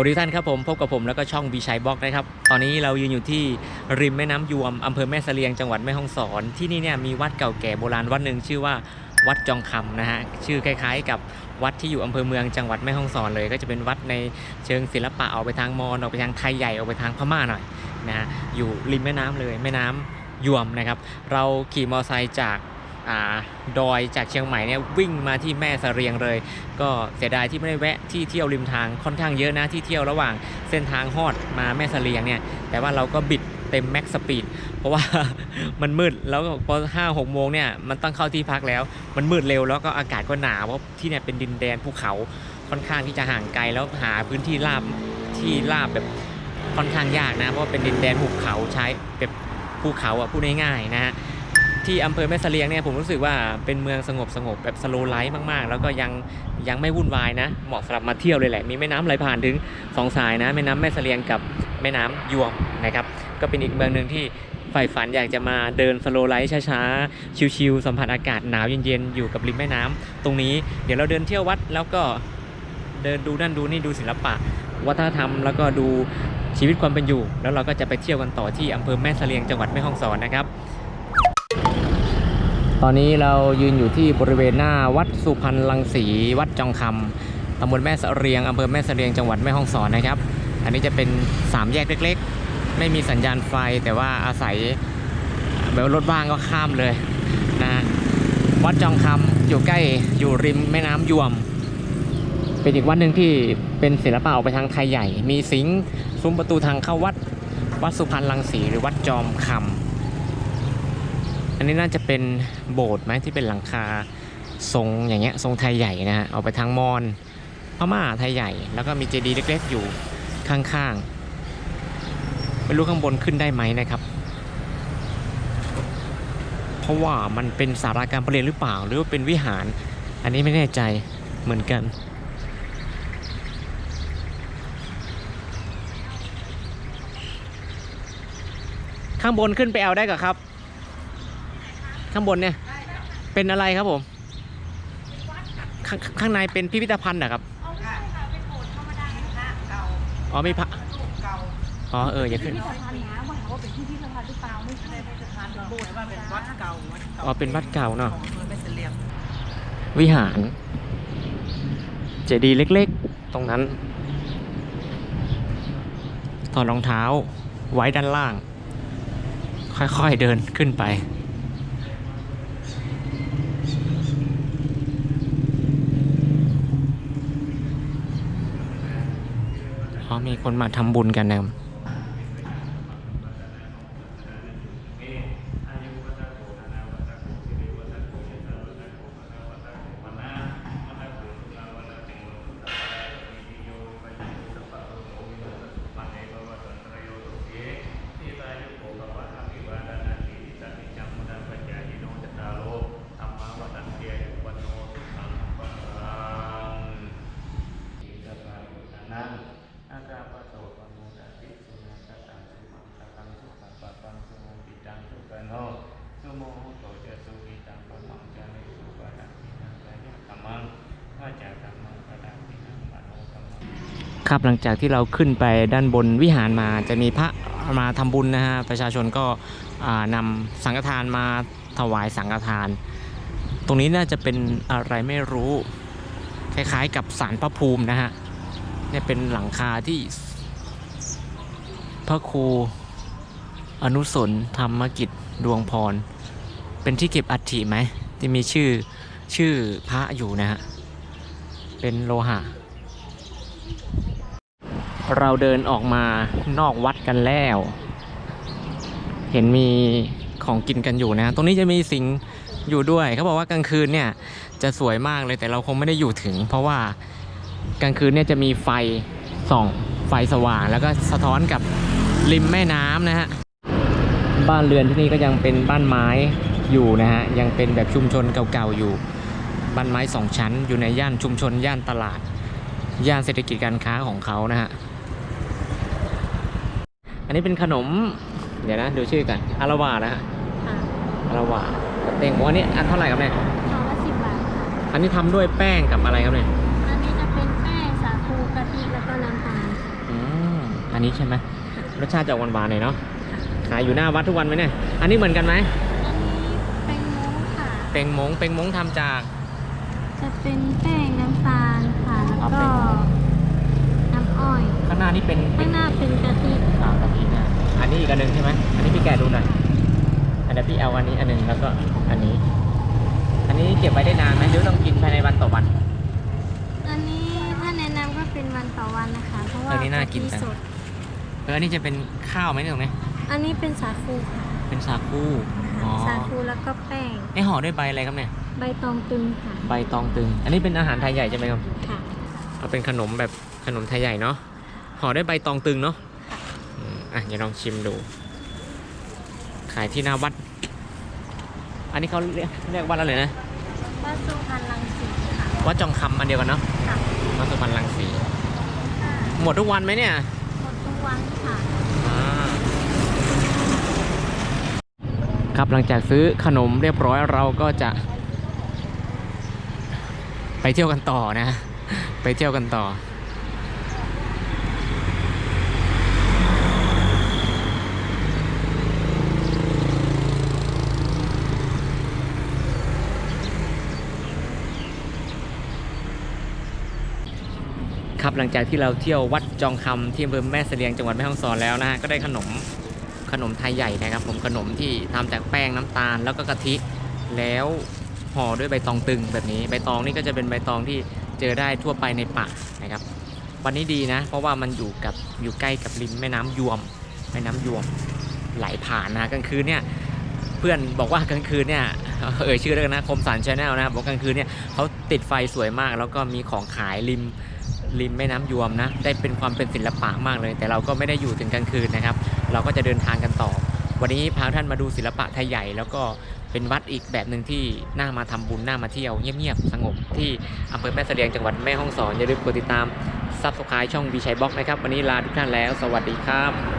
วัสดีท่านครับผม พบกับผมแล้วก็ช่องบีชัยบล็อกนะครับ ตอนนี้เรายืนอยู่ที่ริมแม่น้ำยวมอำเภอแม่เสลียงจังหวัดแม่ฮ่องสอน ที่นี่เนี่ยมีวัดเก่าแก่โบราณวัดหนึ่งชื่อว่าวัดจองคำนะฮะชื่อคล้ายๆ กับวัดที่อยู่อำเภอเมืองจังหวัดแม่ฮ่องสอนเลย ก็จะเป็นวัดในเชิงศิลปะออกไปทางมอญออกไปทางไทยใหญ่ออกไปทางพม่าหน่อยนะฮะอยู่ริมแม่น้ำเลยแม่น้ำยวมนะครับ เราขี่มอเตอร์ไซค์จาก ดอยจากเชียงใหม่เนี่ยวิ่งมาที่แม่เสรียงเลย ก็เสียดายที่ไม่ได้แวะที่เที่ยวริมทางค่อนข้างเยอะนะที่เที่ยวระหว่างเส้นทางฮอดมาแม่สเสลียงเนี่ยแต่ว่าเราก็บิดเต็มแม็กสปีดเพราะว่ามันมืดแล้วพอห้าหกโมงเนี่ยมันต้องเข้าที่พักแล้ว มันมืดเร็วแล้วก็อากาศก็หนาวเพราะที่เนี่ยเป็นดินแดนภูเขาค่อนข้างที่จะห่างไกลแล้วหาพื้นที่ราบที่ราบแบบค่อนข้างยากนะเพราะเป็นดินแดนภูเขาใช้แบบภูเขาอะพูดง่ายๆนะฮะ ที่อำเภอแม่เสลียงเนี่ยผมรู้สึกว่าเป็นเมืองสงบสงบแบบสโลไลฟ์มากๆ แล้วก็ยังยังไม่วุ่นวายนะ เหมาะสำหรับมาเที่ยวเลยแหละ มีแม่น้ำไหลผ่านถึงสองสายนะแม่น้ำแม่เสลียงกับแม่น้ำยวมนะครับ ก็เป็นอีกเมืองหนึ่งที่ใฝ่ฝันอยากจะมาเดินสโลไลฟ์ช้าๆ ชิลๆ สัมผัสอากาศหนาวเย็นๆ อยู่กับริมแม่น้ำตรงนี้เดี๋ยวเราเดินเที่ยววัดแล้วก็เดินดูนั่นดูนี่ดูศิลปะ วัฒนธรรมแล้วก็ดูชีวิตความเป็นอยู่ แล้วเราก็จะไปเที่ยวกันต่อที่อำเภอแม่เสลียงจังหวัดแม่ฮ่องสอนนะครับ ตอนนี้เรายืนอยู่ที่บริเวณหน้าวัดสุพรรณลังสี วัดจองคำตำบลแม่เสเรียงอำเภอแม่เสเรียงจังหวัดแม่ฮ่องสอนนะครับ อันนี้จะเป็นสามแยกเล็กๆ ไม่มีสัญญาณไฟแต่ว่าอาศัยแบบรถบ้างก็ข้ามเลยนะวัดจองคำอยู่ใกล้อยู่ริมแม่น้ำยวม เป็นอีกวัดหนึ่งที่เป็นศิลปะออกไปทางไทยใหญ่ มีสิงซุ้มประตูทางเข้าวัดวัดสุพรรณลังสีหรือวัดจอมคำอันนี้น่าจะเป็น โบสถ์ไหมที่เป็นหลังคาทรงอย่างเงี้ยทรงไทยใหญ่นะฮะออกไปทางมอญพม่าไทยใหญ่ แล้วก็มีเจดีย์เล็กๆอยู่ข้างๆไม่รู้ข้างบนขึ้นได้ไหมนะครับ เพราะว่ามันเป็นสาราการประเรียนหรือเปล่า หรือว่าเป็นวิหาร อันนี้ไม่แน่ใจเหมือนกันข้างบนขึ้นไปเอาได้กับครับ ข้างบนเนี่ย เป็นอะไรครับผม ข้างข้างในเป็นพิพิธภัณฑ์เหรอครับเอาไม่ใช่ค่ะเป็นโบสถ์ธรรมดาค่ะเก่าอ๋อมีพระเก่าอ๋อเอออย่าขึ้นพิพิธภัณฑ์นะว่าว่าเป็นพิพิธภัณฑ์หรือเปล่าไม่ใช่พิพิธภัณฑ์โบสถ์ว่าเป็นวัดเก่าวัดเก่าอ๋อเป็นวัดเก่าเนาะของอำเภอแม่เสลียงวิหาร เจดีย์เล็กๆ ตรงนั้น ถอดรองเท้าไว้ด้านล่าง ค่อยๆเดินขึ้นไป อ๋อมีคนมาทำบุญกันนะครับ นั้นอาตาปะโตปะโมดาติสุนัขตังสุมังคตังสุขปะปังสุโมปิตังสุปะโนสุ โมโหโตจะสุวิตังปะมังจะนิสุปะดังตินังกายะธรรมังวาจาธรรมังปะดังตินังมโนธรรมังครับหลังจากที่เราขึ้นไปด้านบนวิหารมาจะมีพระมาทำบุญนะฮะประชาชนก็อ่านำสังฆทานมาถวายสังฆทาน ตรงนี้น่าจะเป็นอะไรไม่รู้คล้ายๆกับสารพระภูมินะฮะเนี่ยเป็นหลังคาที่พระครูอนุสนธรรมกิจ ดวงพร เป็นที่เก็บอัฐิไหมที่มีชื่อชื่อพระอยู่นะฮะ เป็นโลหะ เราเดินออกมานอกวัดกันแล้ว เห็นมีของกินกันอยู่นะ ตรงนี้จะมีสิงอยู่ด้วย เขาบอกว่ากลางคืนเนี่ยจะสวยมากเลยแต่เราคงไม่ได้อยู่ถึง เพราะว่ากลางคืนเนี่ยจะมีไฟส่องไฟสว่าง แล้วก็สะท้อนกับริมแม่น้ำนะฮะ บ้านเรือนที่นี่ก็ยังเป็นบ้านไม้อยู่นะฮะยังเป็นแบบชุมชนเก่าๆอยู่ บ้านไม้สองชั้น อยู่ในย่านชุมชนย่านตลาด ย่านเศรษฐกิจการค้าของเขานะฮะอันนี้เป็นขนม เดี๋ยวนะดูชื่อกันอาราวานะฮะค่ะอาราวาเต่งว่านี่อันเท่าไหร่ครับเนี่ยกล่องละสิบบาทค่ะอันนี้ทำด้วยแป้งกับอะไรครับเนี่ยอันนี้จะเป็นแป้งสาคูกะทิแล้วก็น้ำตาลค่ะอันนี้ใช่ไหมรสชาติจะออกหวานๆหน่อยเนาะ ขายอยู่หน้าวัดทุกวันไหมเนี่ย อันนี้เหมือนกันไหมอันนี้เป็นโม้ค่ะ เป็งมงเป็งมงทำจากจะเป็นแป้งน้ำตาลค่ะ แล้วเอาก็เป็นน้ำอ้อย ข้างหน้านี่เป็นเป็ข้านงหน้าเป็นกะทิอ่ากะทินะอันนี้อีกอันหนึ่งใช่ไหมอันนี้พี่แกะดูหน่อยอันนี้พี่เอาอันนี้อันหนึ่งแล้วก็อันนี้ อันนี้เก็บไว้ได้นานไหมหรือต้องกินภายในวันต่อวัน อันนี้ถ้าแนะนำก็เป็นวันต่อวันนะคะ เพราะว่าอันนี้น่ากินกะทิจัง สดเอออันนี้จะเป็นข้าวไหมเนี่ยตรงนี้ อันนี้เป็นสาคูค่ะเป็นสาคูอ๋อสาคูแล้วก็แป้งนี่ห่อด้วยใบอะไรครับเนี่ยใบตองตึงค่ะใบตองตึง อันนี้เป็นอาหารไทยใหญ่ใช่ไหมครับค่ะเอาเป็นขนมแบบขนมไทยใหญ่เนาะห่อด้วยใบตองตึงเนาะอืมอะเดี๋ยวลองชิมดู ขายที่หน้าวัด อันนี้เขาเรียกเรียกวัดอะไรนะวัดสุพรรณรังสีค่ะวัดจองคำอันเดียวกันเนาะค่ะวัดสุพรรณรังสีหมดทุกวันไหมเนี่ยหมดทุกวันค่ะ ครับ หลังจากซื้อขนมเรียบร้อยเราก็จะ ไปเที่ยวกันต่อนะ ไปเที่ยวกันต่อ ครับหลังจากที่เราเที่ยววัดจองคำที่อำเภอแม่เสลียงจังหวัดแม่ฮ่องสอนแล้วนะฮะก็ได้ขนม ขนมไทยใหญ่นะครับ ผมขนมที่ทำจากแป้งน้ำตาลแล้วก็กะทิแล้วห่อด้วยใบตองตึงแบบนี้ ใบตองนี่ก็จะเป็นใบตองที่เจอได้ทั่วไปในป่านะครับ วันนี้ดีนะ เพราะว่ามันอยู่กับอยู่ใกล้กับริมแม่น้ำยวมแม่น้ำยวมไหลผ่านนะกลางคืนเนี่ยเพื่อนบอกว่ากลางคืนเนี่ยเอ่ยชื่อแล้วกันนะคมสันชาแนลนะครับบอกกลางคืนเนี่ยเขาติดไฟสวยมาก แล้วก็มีของขายริม ริมแม่น้ำยวมนะ ได้เป็นความเป็นศิลปะมากเลย แต่เราก็ไม่ได้อยู่ถึงกลางคืนนะครับ เราก็จะเดินทางกันต่อ วันนี้พาท่านมาดูศิลปะไทยใหญ่ แล้วก็เป็นวัดอีกแบบหนึ่งที่น่ามาทำบุญน่ามาเที่ยวเงียบๆสงบที่อำเภอแม่เสลียงจังหวัดแม่ฮ่องสอนอย่าลืมกดติดตามซับสไครต์ช่องวีชัยบล็อกนะครับ วันนี้ลาทุกท่านแล้ว สวัสดีครับ